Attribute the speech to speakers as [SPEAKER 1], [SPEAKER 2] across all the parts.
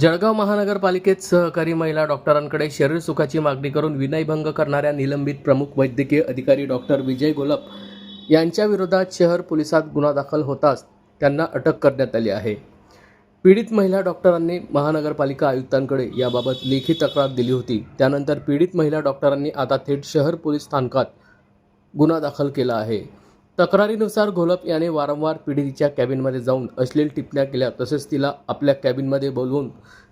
[SPEAKER 1] जळगाव महानगरपालिकेत सहकारी महिला डॉक्टरांकडे शरीर सुखाची मागणी करून विनयभंग करणाऱ्या निलंबित प्रमुख वैद्यकीय अधिकारी डॉक्टर विजय गोलप यांच्या विरोधात शहर पोलिसात गुन्हा दाखल होताच त्यांना अटक करण्यात आली आहे. पीडित महिला डॉक्टरांनी महानगरपालिका आयुक्तांकडे याबाबत लेखी तक्रार दिली होती. त्यानंतर पीडित महिला डॉक्टरांनी आता थेट शहर पोलीस स्थानकात गुन्हा दाखल केला आहे. तक्रारीनुसार घोलप याने वारंवार पीडितीच्या कॅबिनमध्ये जाऊन अश्लील टिप्पण्या केल्या तसेच तिला आपल्या कॅबिनमध्ये बोलवून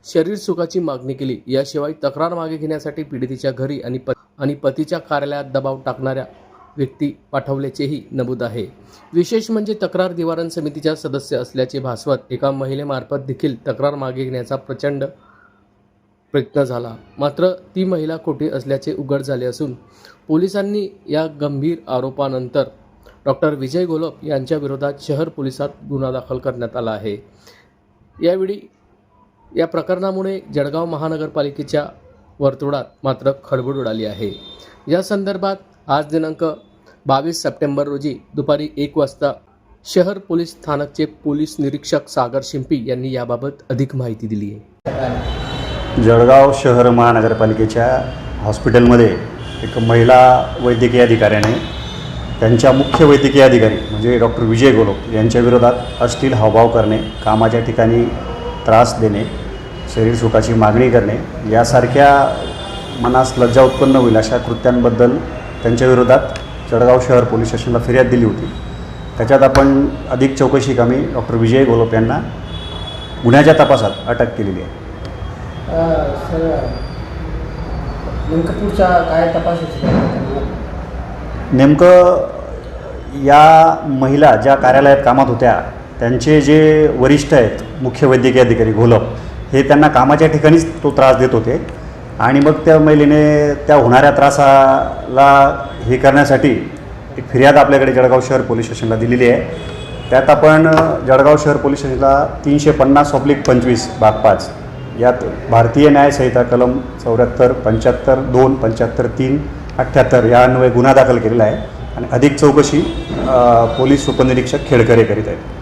[SPEAKER 1] शरीर सुखाची मागणी केली. याशिवाय तक्रार मागे घेण्यासाठी पीडितीच्या घरी आणि प आणि पतीच्या कार्यालयात दबाव टाकणाऱ्या व्यक्ती पाठवल्याचेही नमूद आहे. विशेष म्हणजे तक्रार निवारण समितीच्या सदस्य असल्याचे भासवत एका महिलेमार्फत देखील तक्रार मागे घेण्याचा प्रचंड प्रयत्न झाला. मात्र ती महिला खोटी असल्याचे उघड झाले असून पोलिसांनी या गंभीर आरोपानंतर डॉक्टर विजय गोलप यांच्या विरोधात शहर पोलिसात गुन्हा दाखल करण्यात आला आहे. यावेळी या प्रकरणामुळे जळगाव महानगरपालिकेच्या वर्तुळात मात्र खळबळ उडाली आहे. या संदर्भात आज दिनांक बावीस सप्टेंबर रोजी दुपारी एक वाजता शहर पोलीस स्थानकचे पोलीस निरीक्षक सागर शिंपी यांनी याबाबत अधिक माहिती दिली आहे.
[SPEAKER 2] जळगाव शहर महानगरपालिकेच्या हॉस्पिटलमध्ये एक महिला वैद्यकीय अधिकाऱ्याने त्यांच्या मुख्य वैद्यकीय अधिकारी म्हणजे डॉक्टर विजय गोलोक यांच्या विरोधात अश्लील हावभाव करणे कामाच्या ठिकाणी त्रास देणे शरीर सुखाची मागणी करणे यासारख्या मनास लज्जा उत्पन्न होईल अशा कृत्यांबद्दल त्यांच्या विरोधात जळगाव शहर पोलीस स्टेशनला फिर्याद दिली होती त्याच्यात आपण अधिक चौकशी कामी डॉक्टर विजय गोलोप यांना गुन्ह्याच्या तपासात अटक केलेली आहे
[SPEAKER 3] नेमकं काय त्यांना?
[SPEAKER 2] नेमकं या महिला ज्या कार्यालयात कामात होत्या त्यांचे जे वरिष्ठ आहेत मुख्य वैद्यकीय अधिकारी घोलप हे त्यांना कामाच्या ठिकाणीच तो त्रास देत होते. आणि मग त्या महिलेने त्या होणाऱ्या त्रासाला हे करण्यासाठी एक फिर्याद आपल्याकडे जळगाव शहर पोलीस स्टेशनला दिलेली आहे. त्यात आपण जळगाव शहर पोलीस स्टेशनला तीनशे पन्नास ऑब्लिक पंचवीस भाग पाच यात भारतीय न्यायसंहिता कलम चौऱ्याहत्तर पंच्याहत्तर दोन पंच्याहत्तर तीन अठ्ठ्याहत्तर या अन्वये गुन्हा दाखल केलेला आहे. आणि अधिक चौकशी पोलीस उपनिरीक्षक खेडकरे करीत आहेत.